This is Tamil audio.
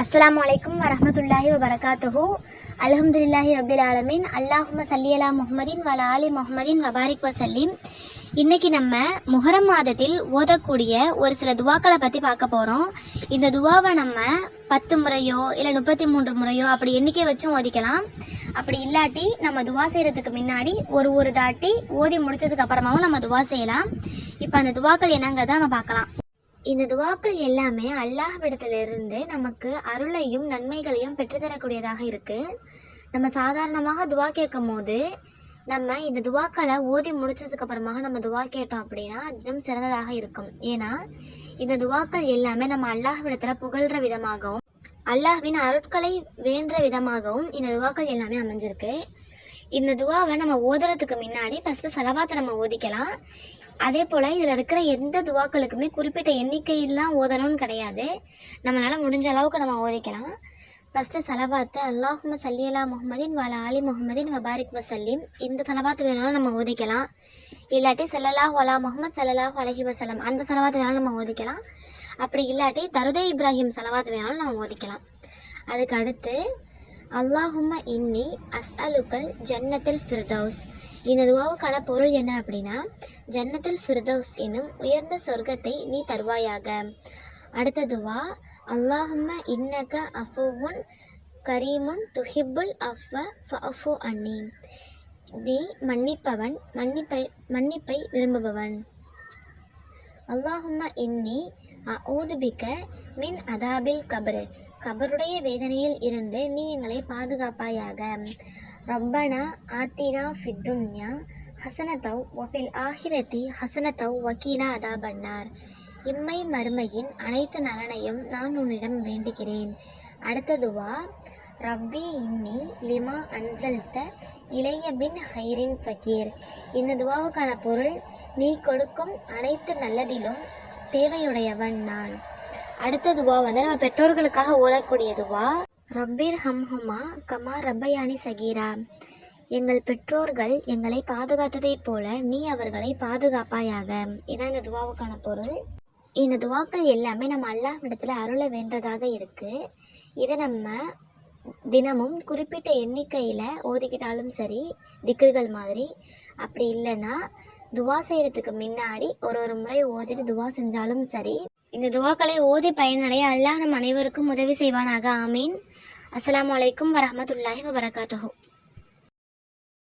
அஸ்ஸலாமு அலைக்கும் வரமத்துல்லாஹி வபரகாத்துஹு அல்ஹம்துலில்லாஹி ரபில் ஆலமின் அல்லாஹும சல்லி அலா முஹம்மதின் வல ஆலி முஹம்மதின் வபாரிக் வசல்லிம் இன்னைக்கு நம்ம முஹரம் மாதத்தில் ஓதக்கூடிய ஒரு சில துவாக்களை பற்றி பார்க்க போகிறோம் இந்த துவாவை நம்ம பத்து முறையோ இல்லை முப்பத்தி மூன்று முறையோ அப்படி எண்ணிக்கை வச்சும் ஓதிக்கலாம். அப்படி இல்லாட்டி நம்ம துவா செய்கிறதுக்கு முன்னாடி ஒரு ஒரு தாட்டி ஓதி முடித்ததுக்கு அப்புறமாவும் நம்ம துவா செய்யலாம். இப்போ அந்த துவாக்கள் என்னங்கிறத நம்ம பார்க்கலாம். இந்த துவாக்கள் எல்லாமே அல்லாஹ்விடத்திலிருந்து நமக்கு அருளையும் நன்மைகளையும் பெற்றுத்தரக்கூடியதாக இருக்கு. நம்ம சாதாரணமாக துவா கேட்கும் போது நம்ம இந்த துவாக்களை ஓதி முடிச்சதுக்கு அப்புறமாக நம்ம துவா கேட்டோம் அப்படின்னா இன்னும் சிறந்ததாக இருக்கும். ஏன்னா இந்த துவாக்கள் எல்லாமே நம்ம அல்லாஹ்விடத்துல புகழ்ற விதமாகவும் அல்லாஹ்வின் அருட்களை வேண்ட விதமாகவும் இந்த துவாக்கள் எல்லாமே அமைஞ்சிருக்கு. இந்த துவாவை நம்ம ஓதுறதுக்கு முன்னாடி ஃபர்ஸ்ட் செலவாத்தை நம்ம ஓதிக்கலாம். அதே போல் இதில் இருக்கிற எந்த துவாக்களுக்குமே குறிப்பிட்ட எண்ணிக்கையெல்லாம் ஓதணும்னு கிடையாது. நம்மளால முடிஞ்ச அளவுக்கு நம்ம ஓதிக்கலாம். ஃபஸ்ட்டு செலவாத்து அல்லாஹும சல்லியலா முகமதின் வால ஆலி முகமதின் வபாரிக் வசல்லிம். இந்த செலவாத்து வேணாலும் நம்ம ஓதிக்கலாம். இல்லாட்டி சல்லல்லாஹ் வலா முகமது சல்லல்லாஹு அலஹி வசல்லம் அந்த செலவாத்து வேணாலும் நம்ம ஓதிக்கலாம். அப்படி இல்லாட்டி தருதே இப்ராஹிம் செலவாத்து வேணாலும் நம்ம ஓதிக்கலாம். அதுக்கு அடுத்து அல்லாஹும இன்னி அஸ் அலுக்கல் ஜன்னத்தில் ஃபிர்தௌஸ். இந்த துவாவுக்கான பொருள் என்ன அப்படின்னா ஜன்னத்தில் ஃபிர்தௌஸ் என்னும் உயர்ந்த சொர்க்கத்தை நீ தருவாயாக. அடுத்த துவா அல்லாஹும்ம இன்னக அஃபுவுன் கரீமுன் துஹிபுல் அஃவ ஃபஅஃபு அன்னி. நீ மன்னிப்பவன் மன்னிப்பை மன்னிப்பை விரும்புபவன். அல்லாஹும்ம இன்னி ஊதுபிக்க மின் அதாபில் கபரு. கபருடைய வேதனையில் இருந்து நீ எங்களை பாதுகாப்பாயாக. ரப்பனா ஆத்தினா ஃபித்துன்யா ஹசனத்தவ் ஒஃபில் ஆஹிரத்தி ஹசனத்தவ் வக்கீனா அதா பண்ணார். இம்மை மறுமையின் அனைத்து நலனையும் நான் உன்னிடம் வேண்டுகிறேன். அடுத்ததுவா ரப்பி இன்னி லிமா அன்சல்த இளைய பின் ஹைரின் ஃபக்கீர் இந்த துவாவுக்கான பொருள் நீ கொடுக்கும் அனைத்து நல்லதிலும் தேவையுடையவன் நான். அடுத்த துவா வந்து நம்ம பெற்றோர்களுக்காக ஓதக்கூடிய துவா ரப்பீர் ஹம்ஹுமா கமா ரப்பயானி சகீரா. எங்கள் பெற்றோர்கள் எங்களை பாதுகாத்ததைப் போல நீ அவர்களை பாதுகாப்பாயாக. இதான் இந்த துவாவுக்கான பொருள். இந்த துவாக்கள் எல்லாமே நம்ம அல்லாஹ்விடத்தில் அருள வேண்டதாக இருக்கு. இதை நம்ம தினமும் குறிப்பிட்ட எண்ணிக்கையில் ஓதிக்கிட்டாலும் சரி திக்ருகள் மாதிரி அப்படி இல்லைன்னா துவா செய்கிறதுக்கு முன்னாடி ஒரு ஒரு முறை ஓதிட்டு துவா செஞ்சாலும் சரி. இந்த துவாக்களை ஓதி பயனடைய அல்லாஹ் நம் அனைவருக்கும் உதவி செய்வானாக. ஆமீன். அஸ்லாம் அலைக்கும் வரமத்துல்லாஹி வபரகாத்துஹு.